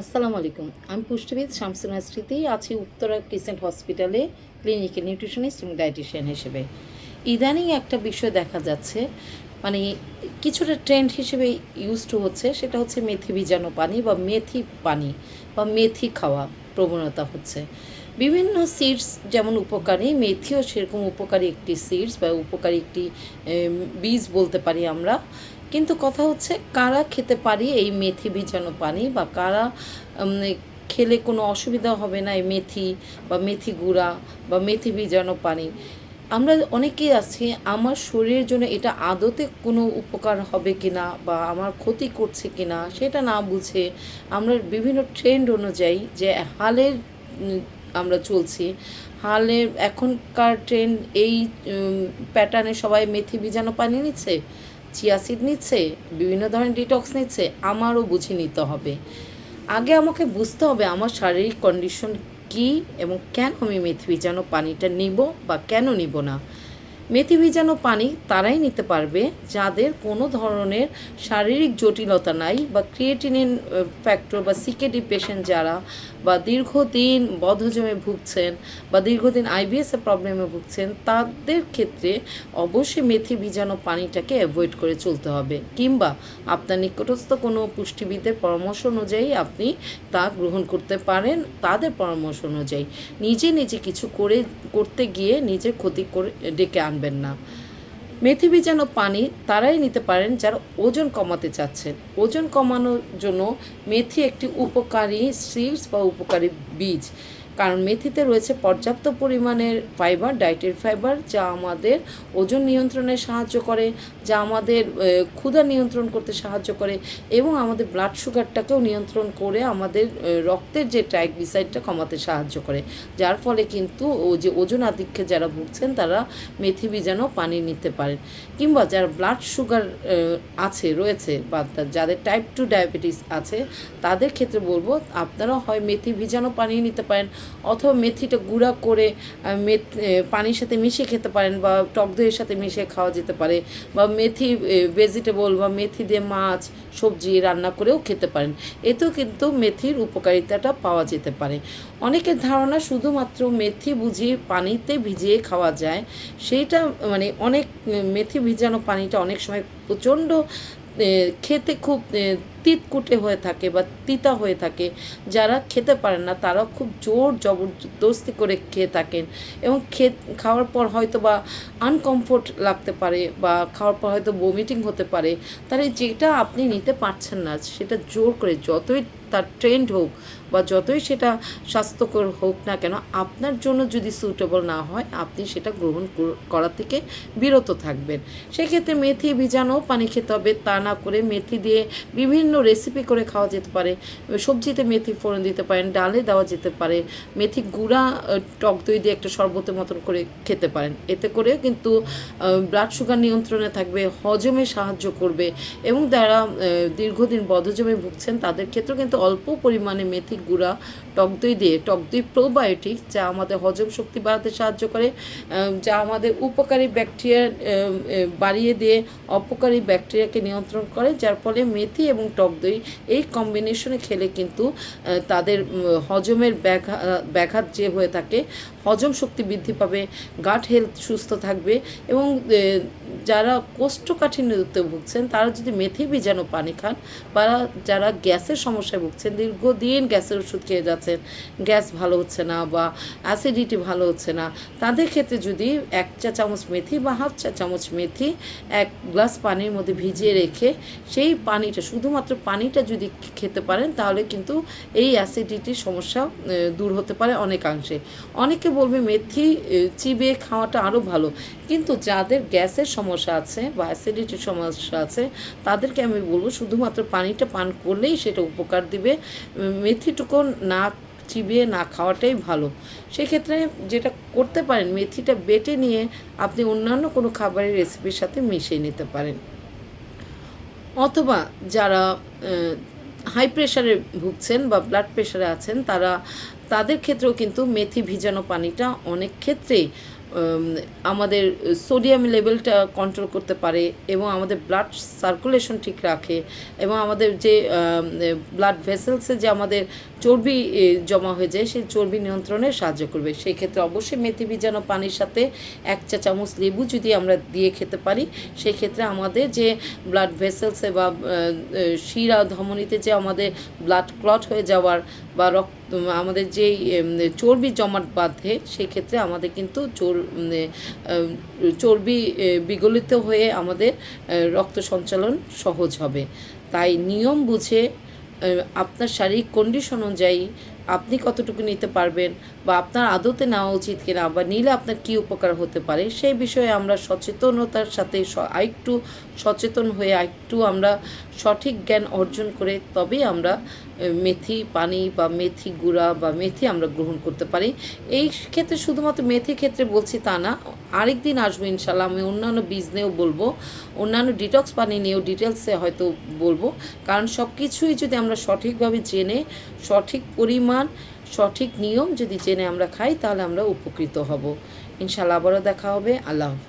আসসালামু আলাইকুম। আমি পুষ্টিবিদ শামসুনা স্মৃতি, আছি উত্তরা ক্রিসেন্ট হসপিটালে ক্লিনিকে নিউট্রিশনিস্ট এবং ডায়েটিশিয়ান হিসেবে। ইদানিং একটা বিষয় দেখা যাচ্ছে মানে কিছুটা ট্রেন্ড হিসেবে ইউজ টু হচ্ছে, সেটা হচ্ছে মেথি ভিজানো পানি বা মেথি পানি বা মেথি খাওয়া প্রবণতা হচ্ছে। বিভিন্ন সিডস যেমন উপকারী, মেথিও সেরকম উপকারী একটি সিডস বা উপকারী একটি বীজ বলতে পারি আমরা। কিন্তু কথা হচ্ছে, কারা খেতে পারি এই মেথি ভিজানো পানি বা কারা খেলে কোনো অসুবিধা হবে না এই মেথি বা মেথি গুঁড়া বা মেথি ভিজানো পানি? আমরা অনেকেই আছি, আমার শরীরের জন্য এটা আদতে কোনো উপকার হবে কিনা বা আমার ক্ষতি করছে কি না সেটা না বুঝে আমরা বিভিন্ন ট্রেন্ড অনুযায়ী যে হালের আমরা চলছি, হালের এখনকার ট্রেন্ড এই প্যাটার্নে সবাই মেথি ভিজানো পানি নিচ্ছে? চিয়াসিড নিচ্ছে, বিভিন্ন ধরনের ডিটক্স নিচ্ছে, আমারও বুঝে নিতে হবে। আগে আমাকে বুঝতে হবে আমার শারীরিক কন্ডিশন কী এবং কেন আমি মেথি ভিজানো পানিটা নিব বা কেন নিব না। মেথি ভিজানো পানি তারাই নিতে পারবে, যাদের কোনো ধরনের শারীরিক জটিলতা নাই বা ক্রিয়েটিনিন ফ্যাক্টর বা সিকেডি পেশেন্ট যারা বা দীর্ঘদিন বদহজমে ভুগছেন বা দীর্ঘদিন আইবিএসের প্রবলেমে ভুগছেন, তাদের ক্ষেত্রে অবশ্যই মেথি ভিজানো পানিটাকে অ্যাভয়েড করে চলতে হবে। কিংবা আপনার নিকটস্থ কোনো পুষ্টিবিদের পরামর্শ অনুযায়ী আপনি তা গ্রহণ করতে পারেন, তাদের পরামর্শ অনুযায়ী। নিজে নিজে কিছু করে, করতে গিয়ে নিজের ক্ষতি করে, ডেকে আনবেন না। মেথিবি যেন পানি তারাই নিতে পারেন যারা ওজন কমাতে চাচ্ছেন। ওজন কমানোর জন্য মেথি একটি উপকারী সিডস বা উপকারী বীজ। কারণ মেথিতে রয়েছে পর্যাপ্ত পরিমাণের ফাইবার ডায়েটের ফাইবার যা আমাদের ওজন নিয়ন্ত্রণে সাহায্য করে, যা আমাদের ক্ষুধা নিয়ন্ত্রণ করতে সাহায্য করে এবং আমাদের ব্লাড সুগারটাকেও নিয়ন্ত্রণ করে আমাদের রক্তের যে ট্রাইগ্লিসাইডটা কমাতে সাহায্য করে। যার ফলে কিন্তু ও যে ওজন আধিক্যে যারা ভুগছেন, তারা মেথি ভিজানো পানি নিতে পারেন। কিংবা যারা ব্লাড সুগার আছে, রয়েছে, বা যাদের টাইপ টু ডায়াবেটিস আছে, তাদের ক্ষেত্রে বলব আপনারা হয় মেথি ভিজানো পানি নিতে পারেন। অথবা মেথিটা গুঁড়া করে মেথ পানির সাথে মিশিয়ে খেতে পারেন বা টক দইয়ের সাথে মিশিয়ে খাওয়া যেতে পারে বা মেথি ভেজিটেবল বা মেথি দিয়ে মাছ, সবজি রান্না করেও খেতে পারেন। এতেও কিন্তু মেথির উপকারিতাটা পাওয়া যেতে পারে। অনেকের ধারণা শুধুমাত্র মেথি বুঝিয়ে পানিতে ভিজিয়ে খাওয়া যায়, সেইটা মানে অনেক মেথি ভিজানো পানিটা অনেক সময় প্রচণ্ড খেতে খুব তিতকুটে হয়ে থাকে বা তিতা হয়ে থাকে, যারা খেতে পারেন না তারা খুব জোর জবরদস্তি করে খেয়ে থাকেন এবং খেত খাওয়ার পর হয়তো বা আনকমফোর্ট লাগতে পারে বা খাওয়ার পর হয়তো বমিটিং হতে পারে, তাহলে যেটা আপনি নিতে পারছেন না, সেটা জোর করে, যতই তার ট্রেন্ড হোক বা যতই সেটা স্বাস্থ্যকর হোক না কেন, আপনার জন্য যদি সুটেবল না হয়, আপনি সেটা গ্রহণ করা থেকে বিরত থাকবেন। সেক্ষেত্রে মেথি ভিজানো পানি খেতে হবে, তা না করে মেথি দিয়ে বিভিন্ন রেসিপি করে খাওয়া যেতে পারে। সবজিতে মেথি ফোড়ন দিতে পারেন, ডালে দেওয়া যেতে পারে। মেথি গুঁড়া টক দই দিয়ে একটা শরবতের মতন করে খেতে পারেন। এতে করে কিন্তু ব্লাড সুগার নিয়ন্ত্রণে থাকবে, হজমে সাহায্য করবে এবং যারা দীর্ঘদিন বদহজমে ভুগছেন, তাদের ক্ষেত্রেও কিন্তু অল্প পরিমাণে মেথির গুঁড়া, টক দই দিয়ে, টক দই প্রোবায়োটিক যা আমাদের হজম শক্তি বাড়াতে সাহায্য করে যা আমাদের উপকারী ব্যাকটেরিয়া বাড়িয়ে দিয়ে অপকারী ব্যাকটেরিয়াকে নিয়ন্ত্রণ করে, যার ফলে মেথি এবং টক দই এই কম্বিনেশনে খেলে কিন্তু তাদের হজমের ব্যাঘাত ব্যাঘাত যে হয়ে থাকে হজম শক্তি বৃদ্ধি পাবে গাট হেলথ সুস্থ থাকবে এবং যারা কোষ্ঠকাঠিন্যতে ভুগছেন, তারা যদি মেথি ভিজানো পানি খান বা যারা গ্যাসের সমস্যায় ভুগছেন, দীর্ঘদিন গ্যাসের ওষুধ খেয়ে যাচ্ছেন, গ্যাস ভালো হচ্ছে না বা অ্যাসিডিটি ভালো হচ্ছে না, তাদের ক্ষেত্রে যদি এক চা চামচ মেথি বা হাফ চা চামচ মেথি, এক গ্লাস পানির মধ্যে ভিজিয়ে রেখে সেই পানিটা, শুধুমাত্র পানিটা যদি খেতে পারেন, তাহলে কিন্তু এই অ্যাসিডিটির সমস্যা দূর হতে পারে অনেকাংশে। অনেকে বলবে মেথি চিবিয়ে খাওয়াটা আরও ভালো। কিন্তু যাদের গ্যাসের সমস্যা আছে বা অ্যাসিডিটির সমস্যা আছে, তাদেরকে আমি বলব শুধুমাত্র পানিটা পান করলেই সেটা উপকার দিবে। মেথিটুকু না চিবিয়ে না খাওয়াটাই ভালো। সেক্ষেত্রে যেটা করতে পারেন, মেথিটা বেটে নিয়ে আপনি অন্যান্য কোনো খাবারের রেসিপির সাথে মিশিয়ে নিতে পারেন। অথবা যারা হাই প্রেশারে ভুগছেন বা ব্লাড প্রেশারে আছেন, তারা, তাদের ক্ষেত্রেও কিন্তু মেথি ভিজানো পানিটা অনেক ক্ষেত্রেই আমাদের সোডিয়াম লেভেলটা কন্ট্রোল করতে পারে এবং আমাদের ব্লাড সার্কুলেশন ঠিক রাখে এবং আমাদের যে ব্লাড ভেসেলসে যে আমাদের চর্বি জমা হয়ে যায়, সেই চর্বি নিয়ন্ত্রণে সাহায্য করবে। সেই ক্ষেত্রে অবশ্যই মেথি ভিজানো পানির সাথে এক চা চামচ লেবু যদি আমরা দিয়ে খেতে পারি সেই ক্ষেত্রে আমাদের যে ব্লাড ভেসেলসে বা শিরা ধমনীতে যে আমাদের ব্লাড ক্লট হয়ে যাওয়ার বা রক্ত, আমাদের যেই চর্বি জমাট বাঁধে, সেক্ষেত্রে আমাদের কিন্তু চোর চর্বি আহ, বিগলিত হয়ে আমাদের রক্ত সঞ্চালন সহজ হবে। তাই নিয়ম বুঝে আপনার শারীরিক কন্ডিশন অনুযায়ী আপনি কতটুকু নিতে পারবেন বা আপনার আদতে নেওয়া উচিত কিনা বা নিলে আপনার কী উপকার হতে পারে, সেই বিষয়ে আমরা সচেতনতার সাথে আরেকটু সচেতন হয়ে আরেকটু আমরা সঠিক জ্ঞান অর্জন করে তবেই আমরা মেথি, পানি বা মেথি গুঁড়া বা মেথি আমরা গ্রহণ করতে পারি। এই ক্ষেত্রে শুধুমাত্র মেথি ক্ষেত্রে বলছি তা না আরেক দিন আসব ইনশাল্লাহ আমি অন্যান্য বীজ নিয়েও বলব, অন্যান্য ডিটক্স পানি নিয়েও ডিটেলসে হয়তো বলব, কারণ সব কিছুই যদি আমরা সঠিকভাবে জেনে, সঠিক পরিমাণ সঠিক নিয়ম যদি জেনে আমরা খাই, তাহলে আমরা উপকৃত হব। ইনশাল্লাহ আবারও দেখা হবে। আল্লাহ